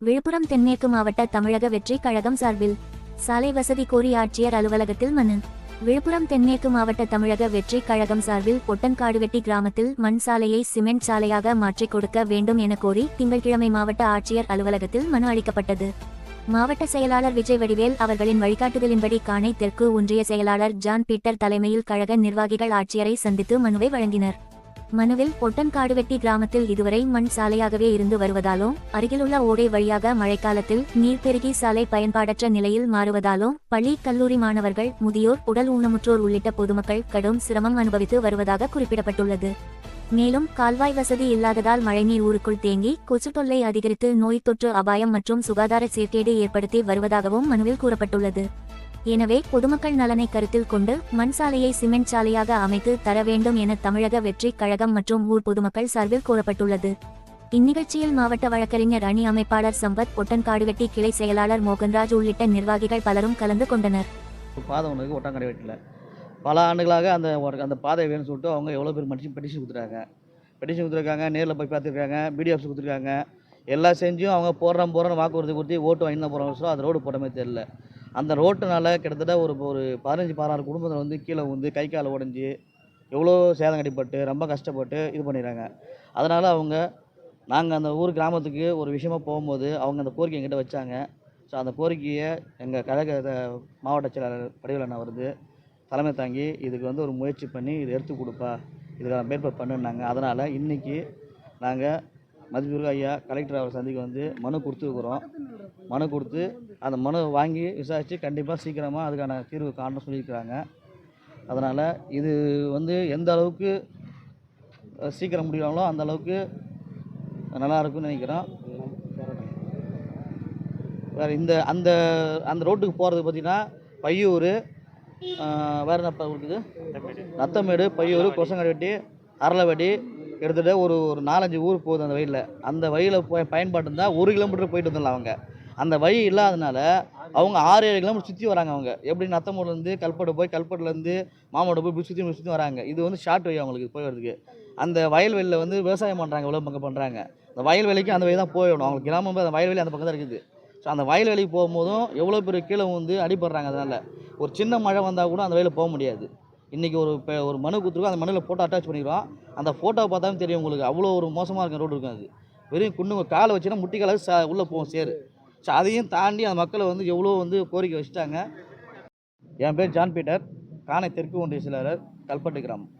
விழுப்புரம் தென்மேற்கு மாவட்ட தமிழக வெற்றி கழகம் சார்பில் சாலை வசதி கோரி ஆட்சியர் அலுவலகத்தில் மனு. விழுப்புரம் தென்மேற்கு மாவட்ட தமிழக வெற்றி கழகம் சார்பில் பொட்டன்காடுவெட்டி கிராமத்தில் மண் சாலையை சிமெண்ட் சாலையாக மாற்றிக் கொடுக்க வேண்டும் என கோரி திங்கட்கிழமை மாவட்ட ஆட்சியர் அலுவலகத்தில் மனு அளிக்கப்பட்டது. மாவட்ட செயலாளர் விஜய் வடிவேல் அவர்களின் வழிகாட்டுதலின்படி காணை தெற்கு ஒன்றிய செயலாளர் ஜான் பீட்டர் தலைமையில் கழக நிர்வாகிகள் ஆட்சியரை சந்தித்து மனுவை வழங்கினர். மனுவில் பொட்டன்காடுவெட்டி கிராமத்தில் இதுவரை மண் சாலையாகவே இருந்து வருவதாலும் அருகிலுள்ள ஓடை வழியாக மழைக்காலத்தில் நீர் பெருகி சாலை பயன்பாடற்ற நிலையில் மாறுவதாலும் பள்ளி கல்லூரி மாணவர்கள் முதியோர் உடல் ஊனமுற்றோர் உள்ளிட்ட பொதுமக்கள் கடும் சிரமம் அனுபவித்து வருவதாக குறிப்பிடப்பட்டுள்ளது. மேலும் கால்வாய் வசதி இல்லாததால் மழைநீர் ஊருக்குள் தேங்கி கொசு தொல்லை அதிகரித்து நோய் தொற்று அபாயம் மற்றும் சுகாதார சீர்கேடு ஏற்படுத்தி வருவதாகவும் மனுவில் கூறப்பட்டுள்ளது. எனவே பொதுமக்கள் நலனை கருத்தில் கொண்டு மண் சாலையை சிமெண்ட் சாலையாக அமைத்து தர வேண்டும் என தமிழக வெற்றி கழகம் மற்றும் ஊர் பொதுமக்கள் சார்பில் கூறப்பட்டுள்ளது இந்நிகழ்ச்சியில் மாவட்ட வழக்கறிஞர் அணி அமைப்பாளர் சம்பத் ஒட்டன்காடுவெட்டி கிளை செயலாளர் மோகன்ராஜ் உள்ளிட்ட நிர்வாகிகள் பலரும் கலந்து கொண்டனர். பாதை ஒன்று இருக்குது வீட்டில். பல ஆண்டுகளாக அந்த அந்த பாதை வேணும்னு சொல்லிட்டு அவங்க எவ்வளோ பேர் மனுஷன் பெட்டிஷன் கொடுத்துருக்காங்க. பெட்டிஷன் கொடுத்துருக்காங்க நேரில் போய் பார்த்துருக்காங்க பிடிஎஃப்ஸ் கொடுத்துருக்காங்க. எல்லாம் செஞ்சும் அவங்க போடுறோம் போகிறோம் வாக்குறுதி கொடுத்து ஓட்டு வாங்கினா போகிற வருஷம் சொல்ல ரோடு போடமே தெரில அந்த ரோட்டுனால கிட்டத்தட்ட ஒரு ஒரு பதினஞ்சு பதினாறு குடும்பத்தில் வந்து கீழே வந்து கை கால் உடஞ்சி எவ்வளோ சேதம் கடிப்பட்டு ரொம்ப கஷ்டப்பட்டு இது பண்ணிடுறாங்க. அதனால் அவங்க நாங்கள் அந்த ஊர் கிராமத்துக்கு ஒரு விஷயமா போகும்போது அவங்க அந்த கோரிக்கை எங்கிட்ட வச்சாங்க. ஸோ அந்த கோரிக்கையை எங்கள் கழக மாவட்ட செயலாளர் படிவலண்ணா வருது தலைமை தாங்கி இதுக்கு வந்து ஒரு முயற்சி பண்ணி இதை எடுத்து கொடுப்பா. இதுக்கான ஏற்பாடு பண்ணுன்னாங்க. அதனால் இன்றைக்கி நாங்கள் மதிப்பிற்கு ஐயா கலெக்டர் அவர் சந்திக்க வந்து மனு கொடுத்துருக்குறோம். மனு கொடுத்து அந்த மனு வாங்கி விசாரித்து கண்டிப்பாக சீக்கிரமாக அதுக்கான தீர்வு காணணும் சொல்லியிருக்கிறாங்க. அதனால் இது வந்து எந்த அளவுக்கு சீக்கிரம் முடிகிறாங்களோ அந்த அளவுக்கு நல்லா இருக்கும்னு நினைக்கிறோம். வேறு இந்த அந்த அந்த ரோட்டுக்கு போகிறது பார்த்தீங்கன்னா பையூர் வேறு என்ன இருக்குது? நத்தமேடு. பையூர் கொசங்கடவெட்டி அரளவடி கிட்டத்தட்ட ஒரு ஒரு நாலஞ்சு ஊர் போகுது அந்த வழியில். அந்த வழியில் போய் பயன்பாட்டு இருந்தால் ஒரு கிலோமீட்டர் போயிட்டு வந்துடலாம் அவங்க. அந்த வழி இல்லாதனால அவங்க ஆறு ஏழு கிலோமீட்டர் சுற்றி வராங்க அவங்க. எப்படி நத்தமூர்லேருந்து கல்பட்டு போய் கல்பட்டுலேருந்து மாமோட போய் இப்படி சுற்றி சுற்றி வராங்க. இது வந்து ஷார்ட் வழி அவங்களுக்கு போய் வரதுக்கு அந்த வயல்வெளியில் வந்து விவசாயம் பண்ணுறாங்க இவ்வளோ பக்கம் பண்ணுறாங்க அந்த வயல்வெளிக்கு அந்த வழி தான் போயிடணும் அவங்களுக்கு கிராமம் அந்த வயல்வெளி அந்த பக்கம் தான் இருக்குது. ஸோ அந்த வயல்வெளிக்கு போகும்போதும் எவ்வளோ பேர் கீழே வந்து அடிபடுறாங்க அதனால். ஒரு சின்ன மழை வந்தால் கூட அந்த வயலில் போக முடியாது. இன்றைக்கி ஒரு இப்போ ஒரு மனு கொடுத்துருக்கோம். அந்த மனுவில் ஃபோட்டோ அட்டாச் பண்ணிடுவோம் அந்த ஃபோட்டோவை பார்த்தாலும் தெரியும் உங்களுக்கு. அவ்வளோ ஒரு மோசமாக இருக்கும் ரோடு இருக்கும் அது. வெறும் குண்டு காலை வச்சுன்னா முட்டி காலை ச உள்ளே போகும் சேரு ஸோ அதையும் தாண்டி அந்த மக்களை வந்து எவ்வளோ வந்து கோரிக்கை வச்சுட்டாங்க. என் பேர் ஜான் பீட்டர். கானை தெற்கு ஒன்றிய செயலாளர் கல்பட்டு கிராமம்.